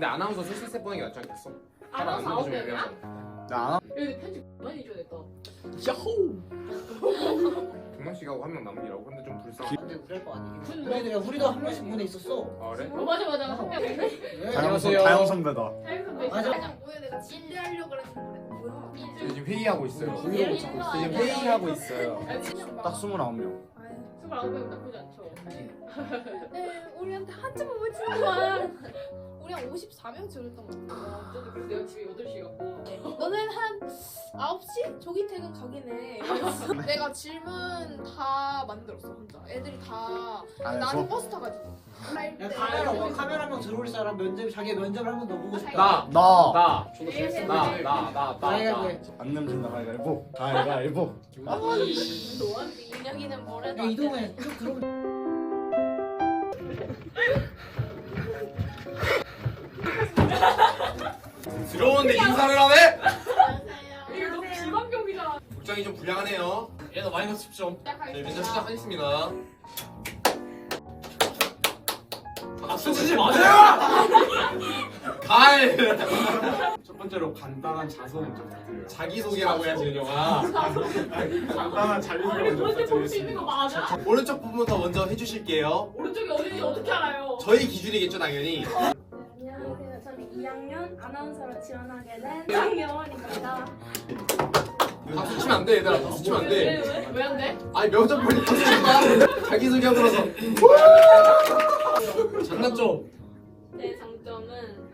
아나운서 슬슬 보는 게 낫지 않겠어? 아나운서 안 아홉 좀 명이야? 나 여기 편집 많이 줘야겠다. 야호. 동만 씨가 한 명 남기라고 근데 좀 불쌍. 근데 우리 할 거 아니에요. 군 우리도 우리도 한 명씩 문에 있었어. 아 그래? 어 맞아 맞아 한 명. 네. 안녕하세요. 다영 선배다. 타임 선배 맞아. 있어. 뭐야 내가 진리하려고 그랬는데 뭐야? 지금 회의하고 있어요. 어, 브이로그 찍고 있어요. 지금 회의하고 있어요. 딱 29명. 스물아홉 명 나쁘지 않죠. 네 우리 54명 찍었던 거 같아. 와 어쩐지 그래서 내가 집에 8시에 갔고. 너는 한 9시? 조기 퇴근 가기네. 내가 질문 다 만들었어 혼자. 애들이 다안 나는 버스 타가지고. 할야 때. 카메라 카메라 명 들어올 사람 면접 자기 면접을 한번 더 보고 싶다. 나, 나. 나, 네, 나, 나, 나, 나, 나. 돼. 안 넘진다 가위바위보. 가위바위보. 너한 민혁이는 뭐래도 야 이동해. 좀 들어올. 들어오는데 인사를 하네? 이게 너무 비방경이잖아. 복장이 좀 불량하네요. 얘도 마이너스 10점. 네, 면접 시작하겠습니다. 박수 치지 마세요! 갈! 첫 번째로 간단한 자소 부탁드려요. 자기소개라고 해야지, 윤영아. 간단한 자기소개 먼저 그런데 볼수 있는 거 부탁드리겠습니다. 맞아? 오른쪽 부분부터 먼저 해주실게요. 오른쪽이 어딘지 어떻게 알아요? 저희 기준이겠죠, 당연히. 안녕하세요. 저는 2학년 아나운서로 지원하게 된 장여원입니다. 박수 치면 안 돼, 얘들아. 박수 치면 안 돼. 왜? 왜안 돼? 아니, 면접 볼때 박수 치면 안 돼. 자기소개 하고 나서. 장난점. 제 장점은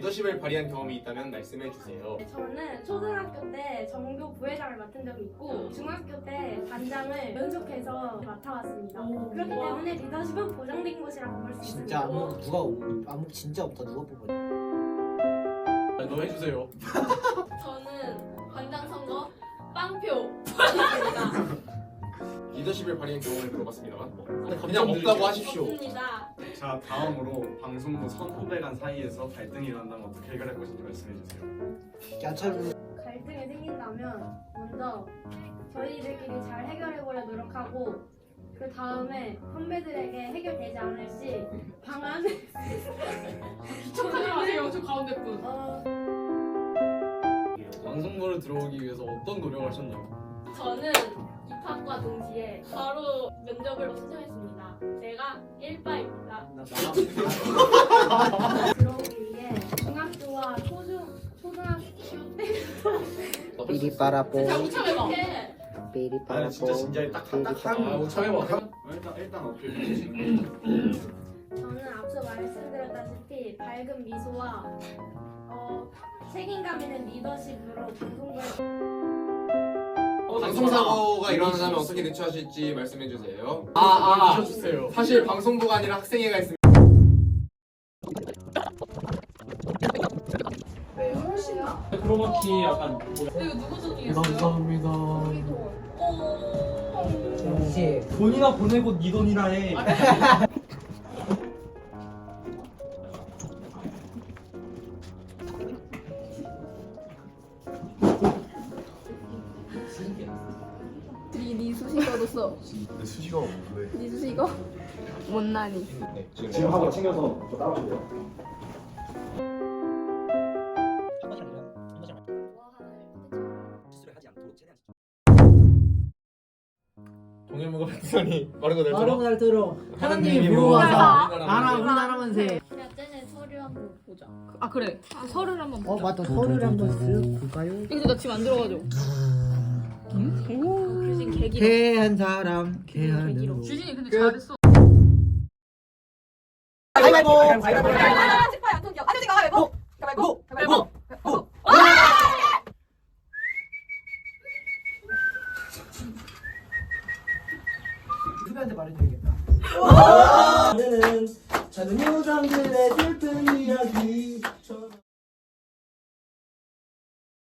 리더십을 발휘한 경험이 있다면 말씀해 주세요. 저는 초등학교 때 정교 부회장을 맡은 적이 있고 중학교 때 반장을 연속해서 맡아왔습니다. 그렇기 때문에 리더십은 보장된 것이라고 볼 수 있습니다. 진짜 안목 누가 오- 안목 진짜 없다 누가 뽑아. 너 해주세요. 저는 반장 선거 빵표. 리더십을 발휘한 경험을 물어봤습니다만 그냥 없다고 하십시오. 없습니다. 자 다음으로 방송부 선후배 간 사이에서 갈등이 일어난다면 어떻게 해결할 것인지 말씀해 주세요. 야채를 갈등이 생긴다면 먼저 저희들끼리 잘 해결해보려 노력하고 그 다음에 선배들에게 해결되지 않을 시 방안을 기척하지 마세요. 저 가운데 분. 어, 방송부를 들어오기 위해서 어떤 노력을 하셨나요? 저는 입학과 동시에 바로 면접을 신청했습니다. 제가 1바입니다. 들어오기 위해 중학교와 초중, 초등학교 때부터 삐리빠라뽀. 이렇게 아 삐리빠라뽀 진짜 진지하게 딱딱한 아, 참여해봐. 일단 일단 해주시는 저는 앞서 말씀드렸다시피 밝은 미소와 어, 책임감 있는 리더십으로 방송부에 방송사고가 일어나면 어떻게 대처하실지 말씀해 주세요. 아, 아, 주세요. 사실 방송부가 아니라 학생회가 있습니다. 크로마키 약간 근데 이거 누구 손이에요? 감사합니다. 이제 돈이나 보내고 네 돈이나 해. 써. 내 수시가 없는데. 네 수식어? 못나니. 지금 하고 챙겨서 저 따라주세요. 한 번씩 아니면 한 번씩 실수를 하지 않도록 최대한 동일무가 백선이 빠르고 내 바로 날 들어. 하나님이. 보호하사. 나라 우리나라 만 세. 야 쟤네 서류 한번 보자. 아 그래. 아, 서류를 한번 어 보자. 맞다 서류를 한번 쓱 볼까요? 근데 나 지금 안 들어가죠. 교진 계기로. 개한 사람 개하는 주진이 근데 잘했어. 가위바위보 후배한테 말해줘야겠다 저는 저는 요정들의 슬픈 이야기